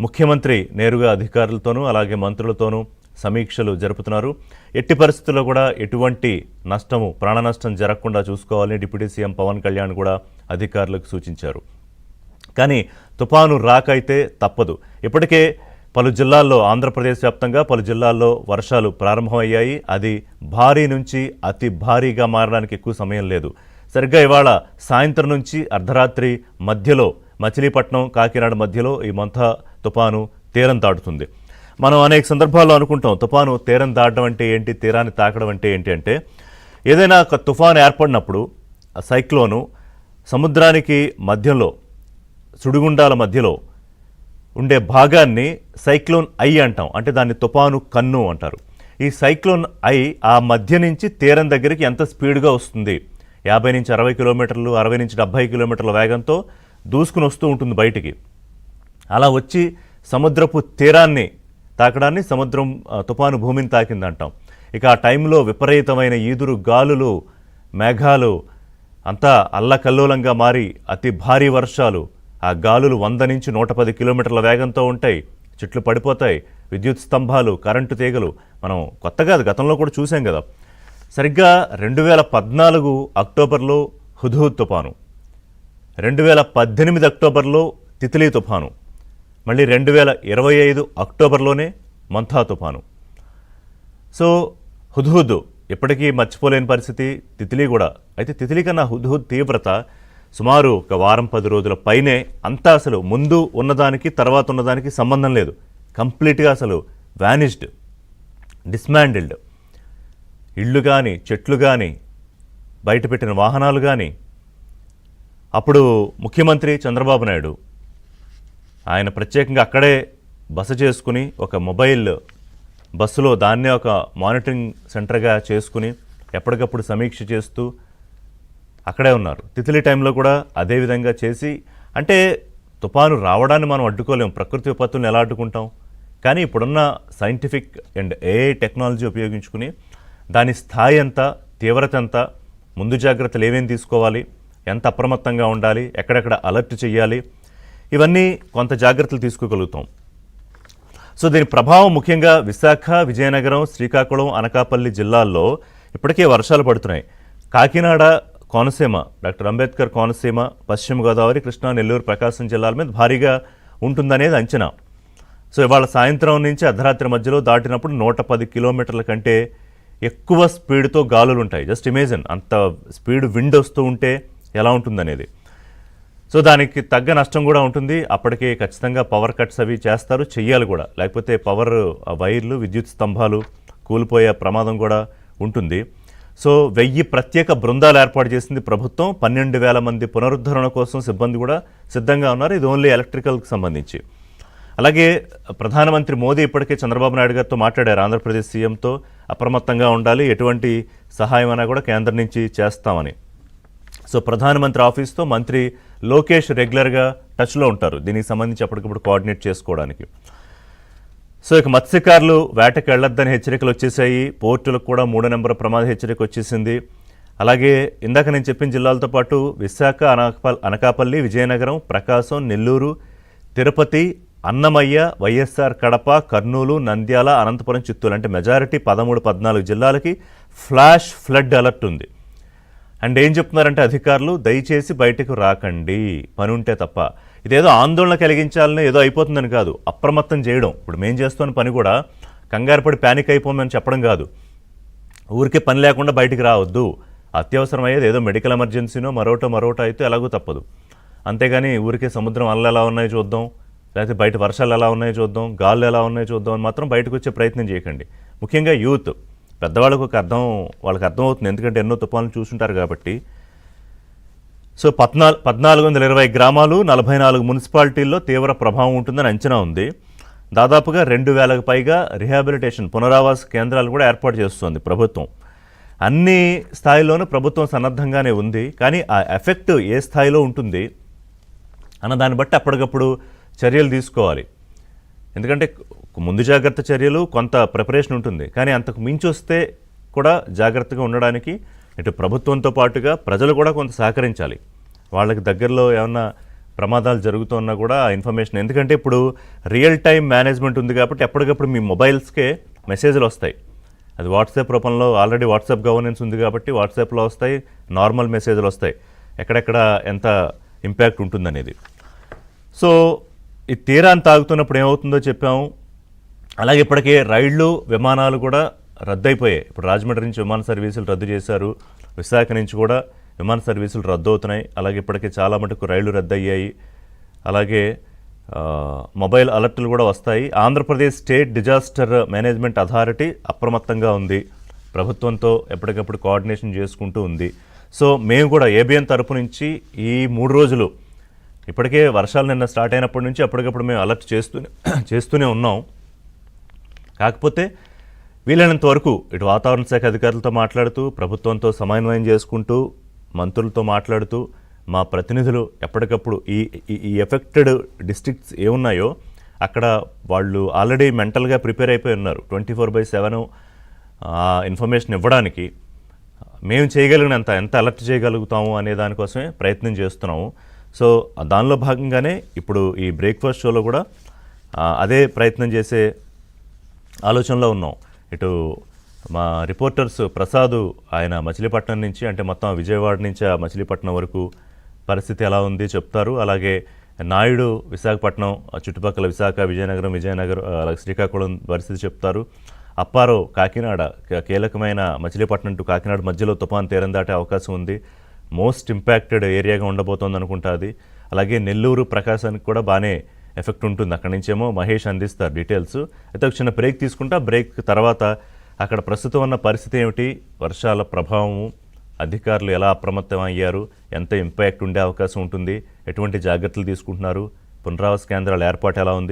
ముఖ్యమంత్రి నేరుగా అధికారులతోనూ అలాగే మంత్రులతోనూ సమీక్షలు జరుపుతున్నారు. ఎట్టి పరిస్థితుల్లో కూడా ఎటువంటి నష్టము ప్రాణ నష్టం జరగకుండా చూసుకోవాలని డిప్యూటీ సీఎం పవన్ కళ్యాణ్ కూడా అధికారులకు సూచించారు. కానీ తుపాను రాకైతే తప్పదు. ఇప్పటికే పలు జిల్లాల్లో ఆంధ్రప్రదేశ్ వ్యాప్తంగా పలు జిల్లాల్లో వర్షాలు ప్రారంభమయ్యాయి. అది భారీ నుంచి అతి భారీగా మారడానికి ఎక్కువ సమయం లేదు. సరిగ్గా ఇవాళ సాయంత్రం నుంచి అర్ధరాత్రి మధ్యలో మచిలీపట్నం కాకినాడ మధ్యలో ఈ మంథ తుపాను తీరం దాటుతుంది. మనం అనేక సందర్భాల్లో అనుకుంటాం తుపాను తీరం దాటడం అంటే ఏంటి తీరాన్ని తాకడం అంటే ఏంటి అంటే ఏదైనా ఒక తుఫాను ఏర్పడినప్పుడు ఆ సైక్లోను సముద్రానికి మధ్యలో సుడిగుండాల మధ్యలో ఉండే భాగాన్ని సైక్లోన్ ఐ అంటాం. అంటే దాన్ని తుపాను కన్ను అంటారు. ఈ సైక్లోన్ ఐ ఆ మధ్య నుంచి తీరం దగ్గరికి ఎంత స్పీడ్గా వస్తుంది? యాభై నుంచి అరవై కిలోమీటర్లు అరవై నుంచి డెబ్భై కిలోమీటర్ల వేగంతో దూసుకుని వస్తూ ఉంటుంది బయటికి. అలా వచ్చి సముద్రపు తీరాన్ని తాకడాన్ని సముద్రం తుఫాను తుపాను భూమిని తాకిందంటాం. ఇక ఆ టైంలో విపరీతమైన ఈదురు గాలులు మేఘాలు అంతా అల్లకల్లోలంగా మారి అతి భారీ వర్షాలు ఆ గాలులు వంద నుంచి నూట పది కిలోమీటర్ల వేగంతో ఉంటాయి. చెట్లు పడిపోతాయి. విద్యుత్ స్తంభాలు కరెంటు తీగలు. మనం కొత్తగా గతంలో కూడా చూసాం కదా. సరిగ్గా రెండు వేల పద్నాలుగు అక్టోబర్లో హుద్హుద్ తుఫాను. రెండు వేల పద్దెనిమిది అక్టోబర్లో తిత్లీ తుఫాను. మళ్ళీ రెండు వేల ఇరవై ఐదు అక్టోబర్లోనే మంథా తుఫాను. సో హుద్హుద్ ఎప్పటికీ మర్చిపోలేని పరిస్థితి. తిత్లీ కూడా. అయితే తిత్లీ కన్నా హుద్హుద్ తీవ్రత సుమారు ఒక వారం పది రోజుల పైనే అంతా అసలు ముందు ఉన్నదానికి తర్వాత ఉన్నదానికి సంబంధం లేదు. కంప్లీట్గా అసలు వ్యానిష్డ్ డిస్మాండిల్డ్ ఇళ్ళు కానీ చెట్లు కానీ బయటపెట్టిన వాహనాలు కానీ అప్పుడు ముఖ్యమంత్రి చంద్రబాబు నాయుడు ఆయన ప్రత్యేకంగా అక్కడే బస చేసుకుని ఒక మొబైల్ బస్సులో దాన్నే ఒక మానిటరింగ్ సెంటర్గా చేసుకుని ఎప్పటికప్పుడు సమీక్ష చేస్తూ అక్కడే ఉన్నారు. తితిలి టైంలో కూడా అదే విధంగా చేసి అంటే తుఫాను రావడాన్ని మనం అడ్డుకోలేం. ప్రకృతి విపత్తులను ఎలా అడ్డుకుంటాం? కానీ ఇప్పుడున్న సైంటిఫిక్ అండ్ ఏఐ టెక్నాలజీ ఉపయోగించుకుని దాని స్థాయి ఎంత తీవ్రత ఎంత ముందు జాగ్రత్తలు ఏమేమి తీసుకోవాలి ఎంత అప్రమత్తంగా ఉండాలి ఎక్కడెక్కడ అలర్ట్ చేయాలి ఇవన్నీ కొంత జాగ్రత్తలు తీసుకోగలుగుతాం. సో దీని ప్రభావం ముఖ్యంగా విశాఖ విజయనగరం శ్రీకాకుళం అనకాపల్లి జిల్లాల్లో ఇప్పటికే వర్షాలు పడుతున్నాయి. కాకినాడ కోనసీమ డాక్టర్ అంబేద్కర్ కోనసీమ పశ్చిమ గోదావరి కృష్ణా నెల్లూరు ప్రకాశం జిల్లాల మీద భారీగా ఉంటుందనేది అంచనా. సో ఇవాళ సాయంత్రం నుంచి అర్ధరాత్రి మధ్యలో దాటినప్పుడు నూట పది కిలోమీటర్ల కంటే ఎక్కువ స్పీడ్తో గాలులు ఉంటాయి జస్ట్ ఇమేజిన్ అంత స్పీడ్ విండ్ వస్తూ ఉంటే ఎలా ఉంటుందనేది. సో దానికి తగ్గ నష్టం కూడా ఉంటుంది. అప్పటికే ఖచ్చితంగా పవర్ కట్స్ అవి చేస్తారు చెయ్యాలి కూడా. లేకపోతే పవర్ వైర్లు విద్యుత్ స్తంభాలు కూలిపోయే ప్రమాదం కూడా ఉంటుంది. సో వెయ్యి ప్రత్యేక బృందాలు ఏర్పాటు చేసింది ప్రభుత్వం. పన్నెండు వేల మంది పునరుద్ధరణ కోసం సిబ్బంది కూడా సిద్ధంగా ఉన్నారు. ఇది ఓన్లీ ఎలక్ట్రికల్కి సంబంధించి. అలాగే ప్రధానమంత్రి మోదీ ఇప్పటికే చంద్రబాబు నాయుడు గారితో మాట్లాడారు. ఆంధ్రప్రదేశ్ సీఎంతో అప్రమత్తంగా ఉండాలి. ఎటువంటి సహాయం అయినా కూడా కేంద్రం నుంచి చేస్తామని. సో ప్రధానమంత్రి ఆఫీస్తో మంత్రి లోకేష్ రెగ్యులర్గా టచ్లో ఉంటారు. దీనికి సంబంధించి అప్పటికప్పుడు కోఆర్డినేట్ చేసుకోవడానికి. సో ఇక మత్స్యకారులు వేటకు వెళ్ళొద్దని హెచ్చరికలు వచ్చేసాయి పోర్టులకు కూడా మూడో నెంబర్ ప్రమాద హెచ్చరిక వచ్చేసింది. అలాగే ఇందాక నేను చెప్పిన జిల్లాలతో పాటు విశాఖ అనకాపల్ అనకాపల్లి విజయనగరం ప్రకాశం నెల్లూరు తిరుపతి అన్నమయ్య వైఎస్ఆర్ కడప కర్నూలు నంద్యాల అనంతపురం చిత్తూరు. అంటే మెజారిటీ పదమూడు పద్నాలుగు జిల్లాలకి ఫ్లాష్ ఫ్లడ్ అలర్ట్ ఉంది. అండ్ ఏం చెప్తున్నారంటే అధికారులు దయచేసి బయటకు రాకండి. పని ఉంటే తప్ప. ఇదేదో ఆందోళన కలిగించాలని ఏదో అయిపోతుందని కాదు. అప్రమత్తం చేయడం. ఇప్పుడు మేం చేస్తున్న పని కూడా కంగారుపడి ప్యానిక్ అయిపోమని చెప్పడం కాదు. ఊరికే పని లేకుండా బయటికి రావద్దు. అత్యవసరం అయ్యేది ఏదో మెడికల్ ఎమర్జెన్సీనో మరోటో మరోటో అయితే ఎలాగో తప్పదు. అంతేగాని ఊరికే సముద్రం అల్లలు ఎలా ఉన్నాయో చూద్దాం. లేకపోతే బయట వర్షాలు ఎలా ఉన్నాయో చూద్దాం. గాలు ఎలా ఉన్నాయో చూద్దాం అని మాత్రం బయటకు వచ్చే ప్రయత్నం చేయకండి. ముఖ్యంగా యూత్. పెద్దవాళ్ళకు ఒక అర్థం వాళ్ళకి అర్థం అవుతుంది ఎందుకంటే ఎన్నో తుఫాన్లు చూసుంటారు కాబట్టి. సో పద్నాలుగు పద్నాలుగు వందల ఇరవై గ్రామాలు నలభై నాలుగు మున్సిపాలిటీల్లో తీవ్ర ప్రభావం ఉంటుందని అంచనా ఉంది. దాదాపుగా రెండు వేలకు పైగా రిహాబిలిటేషన్ పునరావాస కేంద్రాలు కూడా ఏర్పాటు చేస్తుంది ప్రభుత్వం. అన్ని స్థాయిలోనూ ప్రభుత్వం సన్నద్ధంగానే ఉంది కానీ ఆ ఎఫెక్ట్ ఏ స్థాయిలో ఉంటుంది అన్న దాన్ని బట్టి అప్పటికప్పుడు చర్యలు తీసుకోవాలి. ఎందుకంటే ముందు జాగ్రత్త చర్యలు కొంత ప్రిపరేషన్ ఉంటుంది. కానీ అంతకు మించి వస్తే కూడా జాగ్రత్తగా ఉండడానికి ఇటు ప్రభుత్వంతో పాటుగా ప్రజలు కూడా కొంత సహకరించాలి. వాళ్ళకి దగ్గరలో ఏమన్నా ప్రమాదాలు జరుగుతున్నా కూడా ఆ ఇన్ఫర్మేషన్ ఎందుకంటే ఇప్పుడు రియల్ టైం మేనేజ్మెంట్ ఉంది కాబట్టి ఎప్పటికప్పుడు మీ మొబైల్స్కే మెసేజ్లు వస్తాయి. అది వాట్సాప్ రూపంలో ఆల్రెడీ వాట్సాప్ గవర్నెన్స్ ఉంది కాబట్టి వాట్సాప్లో వస్తాయి నార్మల్ మెసేజ్లు వస్తాయి. ఎక్కడెక్కడ ఎంత ఇంపాక్ట్ ఉంటుందనేది. సో ఈ తీరాన్ని తాగుతున్నప్పుడు ఏమవుతుందో చెప్పాము. అలాగే ఇప్పటికే రైళ్ళు విమానాలు కూడా రద్దయిపోయాయి. ఇప్పుడు రాజమండ్రి నుంచి విమాన సర్వీసులు రద్దు చేశారు. విశాఖ నుంచి కూడా విమాన సర్వీసులు రద్దు అవుతున్నాయి అలాగే ఇప్పటికే చాలా మటుకు రైళ్ళు రద్దయ్యాయి. అలాగే మొబైల్ అలర్ట్లు కూడా వస్తాయి. Andhra Pradesh state disaster management authority అప్రమత్తంగా ఉంది. ప్రభుత్వంతో ఎప్పటికప్పుడు కోఆర్డినేషన్ చేసుకుంటూ ఉంది. సో మేము కూడా ఏబిఎన్ తరపు నుంచి ఈ మూడు రోజులు ఇప్పటికే వర్షాలు నిన్న స్టార్ట్ అయినప్పటి నుంచి అప్పటికప్పుడు మేము అలర్ట్ చేస్తూనే చేస్తూనే ఉన్నాం. కాకపోతే వీలైనంత వరకు ఇటు వాతావరణ శాఖ అధికారులతో మాట్లాడుతూ ప్రభుత్వంతో సమన్వయం చేసుకుంటూ మంత్రులతో మాట్లాడుతూ మా ప్రతినిధులు ఎప్పటికప్పుడు ఈ ఈ- ఈ ఎఫెక్టెడ్ డిస్ట్రిక్ట్స్ ఏమున్నాయో అక్కడ వాళ్ళు ఆల్రెడీ మెంటల్గా ప్రిపేర్ అయిపోయి ఉన్నారు. Twenty four by seven information ఇవ్వడానికి. మేము చేయగలిగినంత ఎంత అలర్ట్ చేయగలుగుతాము అనే దానికోసమే ప్రయత్నం చేస్తున్నాము. సో దానిలో భాగంగానే ఇప్పుడు ఈ బ్రేక్ఫాస్ట్ షోలో కూడా అదే ప్రయత్నం చేసే ఆలోచనలో ఉన్నాం. ఇటు మా రిపోర్టర్స్ ప్రసాద్ ఆయన మచిలీపట్నం నుంచి అంటే మొత్తం విజయవాడ నుంచి ఆ మచిలీపట్నం వరకు పరిస్థితి ఎలా ఉంది చెప్తారు. అలాగే నాయుడు విశాఖపట్నం చుట్టుపక్కల విశాఖ విజయనగరం విజయనగరం అలాగే శ్రీకాకుళం పరిస్థితి చెప్తారు. అప్పారావు కాకినాడ కీలకమైన మచిలీపట్నం టు కాకినాడ మధ్యలో తుఫాన్ తీరం దాటే అవకాశం ఉంది. మోస్ట్ ఇంపాక్టెడ్ ఏరియాగా ఉండబోతోంది అనుకుంటుంది అలాగే నెల్లూరు ప్రకాశానికి కూడా బాగానే ఎఫెక్ట్ ఉంటుంది. అక్కడి నుంచేమో మహేష్ అందిస్తారు డీటెయిల్స్. అయితే ఒక చిన్న బ్రేక్ తీసుకుంటా. బ్రేక్ తర్వాత అక్కడ ప్రస్తుతం ఉన్న పరిస్థితి ఏమిటి? వర్షాల ప్రభావము అధికారులు ఎలా అప్రమత్తం అయ్యారు? ఎంత ఇంపాక్ట్ ఉండే అవకాశం ఉంటుంది? ఎటువంటి జాగ్రత్తలు తీసుకుంటున్నారు? పునరావాస కేంద్రాల ఏర్పాటు ఎలా ఉంది?